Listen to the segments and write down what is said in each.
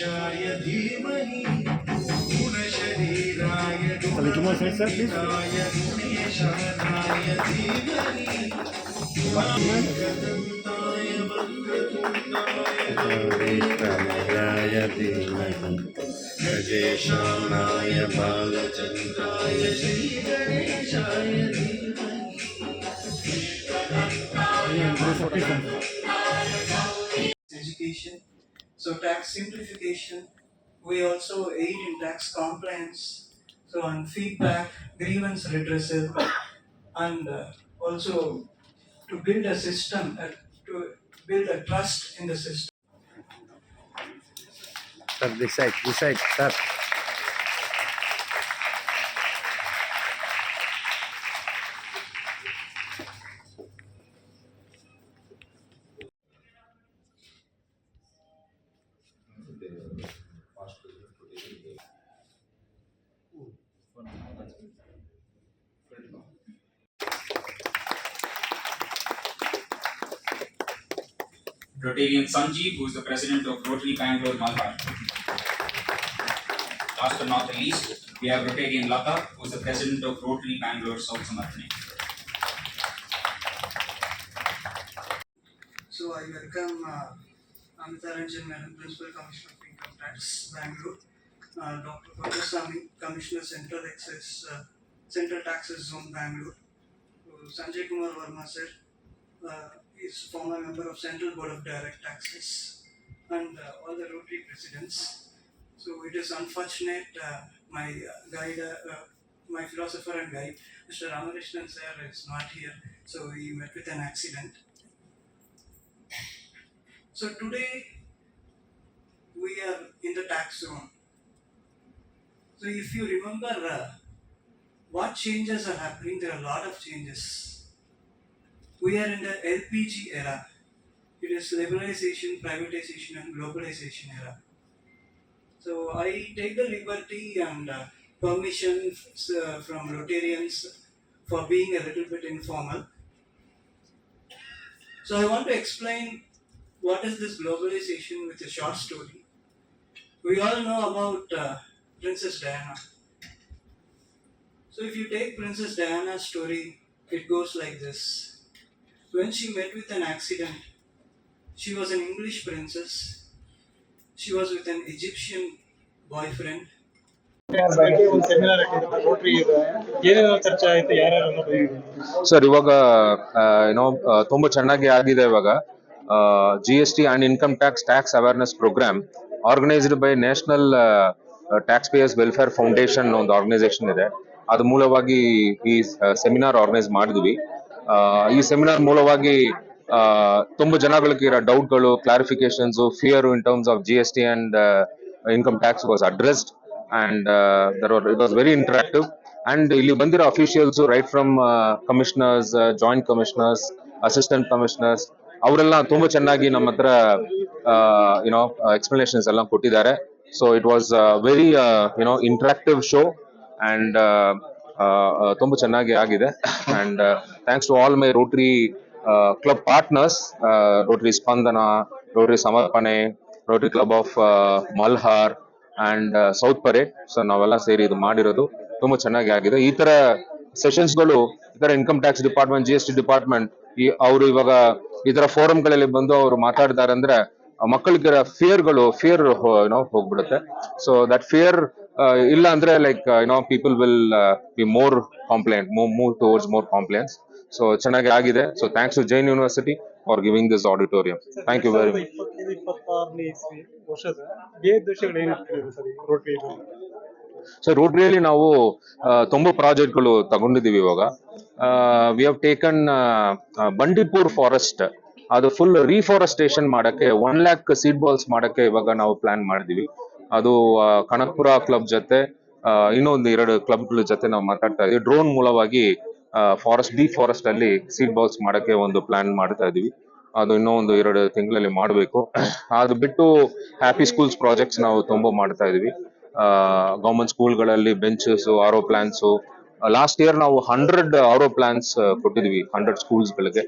पुरुषाय धीमहि गुणशरीराय गुणशरीराय गुणेशानाय धीमहि। गदन्ताय वक्रतुण्डाय धीमहि। गजेशानाय बालचन्द्राय श्रीगणेशाय Education. So tax simplification, we also aid in tax compliance. So on feedback, grievance redressal, and uh, also to build a system, uh, to build a trust in the system. Sir, this side, this side, sir. Rotarian Sanjeev, who is the president of Rotary Bangalore Malhar. Last but not the least, we have Rotarian Lata, who is the president of Rotary Bangalore South Samarthane. So I welcome uh, Madam, Principal Commissioner of Income Tax, Bangalore. Uh, Dr. Kottasamy, Commissioner Central Excess, uh, Central Taxes Zone, Bangalore. Uh, Sanjay Kumar Verma, sir, uh, is former member of Central Board of Direct Taxes, and uh, all the Rotary presidents. So it is unfortunate uh, my uh, guide, uh, uh, my philosopher and guide, Mr. Ramakrishnan sir, is not here. So he met with an accident. So today we are in the tax zone. So if you remember what changes are happening, there are a lot of changes. We are in the LPG era. It is liberalization, privatization, and globalization era. So I take the liberty and uh, permission uh, from Rotarians for being a little bit informal. So I want to explain what is this globalization with a short story. We all know about uh, Princess Diana. So if you take Princess Diana's story, it goes like this. When she met with an accident, she was an English princess. She was with an Egyptian boyfriend. Sir ಇವಾಗ ಏನೋ ತುಂಬಾ ಚೆನ್ನಾಗಿ ಆಗಿದೆ ಇವಾಗ G S T and income tax tax awareness program organised by national tax payers welfare foundation ಒಂದು organisation ಇದೆ ಅದ್ರ ಮೂಲವಾಗಿ ಈ ಸೆಮಿನಾರ್ ಆರ್ಗನೈಸ್ ಮಾಡಿದ್ವಿ ಈ ಸೆಮಿನಾರ್ ಮೂಲವಾಗಿ ತುಂಬಾ ಜನಗಳಿಗೆ ಇರೋ ಡೌಟ್ಗಳು clarifications fear in terms of G S T and income tax was addressed and it was very interactive and ಇಲ್ಲಿ ಬಂದಿರೋ officials right from commissioners joint commissioners assistant commissioners ಅವರೆಲ್ಲ ತುಂಬಾ ಚೆನ್ನಾಗಿ ನಮ್ಮ ಹತ್ರ ಯುನೋ ಎಕ್ಸ್ಪ್ಲನೇಷನ್ಸ್ ಎಲ್ಲ ಕೊಟ್ಟಿದ್ದಾರೆ. So it was very you know interactive show and ತುಂಬಾ ಚೆನ್ನಾಗಿ ಆಗಿದೆ. And thanks to all my Rotary club partners Rotary Spandana Rotary Samarpane Rotary club of Malhar and south parade so ನಾವೆಲ್ಲ ಸೇರಿ ಇದು ಮಾಡಿರೋದು ತುಂಬಾ ಚೆನ್ನಾಗಿ ಆಗಿದೆ. ಈ ತರ ಸೆಷನ್ಸ್ಗಳು, ಈ ತರ income tax department G S T department ಈ ಅವರು ಇವಾಗ ಈ ತರ ಫೋರಮ್ ಬಂದು ಅವರು ಮಾತಾಡ್ತಾರೆ ಅಂದ್ರೆ ಮಕ್ಕಳಿಗೆ ಫಿಯರ್ಗಳು ಫಿಯರ್ ಏನೋ ಹೋಗ್ಬಿಡುತ್ತೆ. ಸೊ ದಟ್ ಫಿಯರ್ ಇಲ್ಲ ಅಂದ್ರೆ like you know people will be more complaint move towards more compliance so ಚೆನ್ನಾಗಿ ಆಗಿದೆ so thanks to Jain university for giving this auditorium thank you very so ರೋಟ್ರಿಯಲ್ಲಿ ನಾವು ಆ, ತುಂಬಾ ಪ್ರಾಜೆಕ್ಟ್ಗಳು ತಗೊಂಡಿದೀವಿ ಇವಾಗ. We have taken Bandipur forest ಅದು full reforestation ಮಾಡಕ್ಕೆ ಒನ್ ಲ್ಯಾಕ್ ಸೀಡ್ ಬಾಲ್ಸ್ ಮಾಡಕ್ಕೆ ಇವಾಗ ನಾವು ಪ್ಲಾನ್ ಮಾಡಿದೀವಿ ಅದು ಕನಕಪುರ ಕ್ಲಬ್ ಜೊತೆ ಇನ್ನೊಂದು ಎರಡು ಕ್ಲಬ್ಗಳ ಜೊತೆ ನಾವು ಮಾತಾಡ್ತಾ ಇದೀವಿ ಡ್ರೋನ್ ಮೂಲವಾಗಿ ಫಾರೆಸ್ಟ್ ಡಿ ಫಾರೆಸ್ಟ್ ಅಲ್ಲಿ ಸೀಡ್ ಬಾಲ್ಸ್ ಮಾಡಕ್ಕೆ ಒಂದು ಪ್ಲಾನ್ ಮಾಡ್ತಾ ಇದೀವಿ ಅದು ಇನ್ನೂ ಒಂದು ಎರಡು ತಿಂಗಳಲ್ಲಿ ಮಾಡಬೇಕು. ಅದು ಬಿಟ್ಟು ಹ್ಯಾಪಿ ಸ್ಕೂಲ್ಸ್ ಪ್ರಾಜೆಕ್ಟ್ಸ್ ನಾವು ತುಂಬಾ ಮಾಡ್ತಾ ಇದೀವಿ government ಸ್ಕೂಲ್ಗಳಲ್ಲಿ benches RO plants last year ನಾವು ಹಂಡ್ರೆಡ್ ಆರೋ ಪ್ಲಾನ್ಸ್ ಕೊಟ್ಟಿದ್ವಿ ಹಂಡ್ರೆಡ್ ಸ್ಕೂಲ್ಸ್ ಗಳಿಗೆ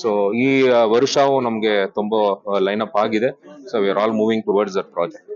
ಸೊ ಈ ವರ್ಷವೂ ವರ್ಷವು ನಮ್ಗೆ ತುಂಬಾ ಲೈನ್ ಅಪ್ ಆಗಿದೆ. So we are all moving towards that project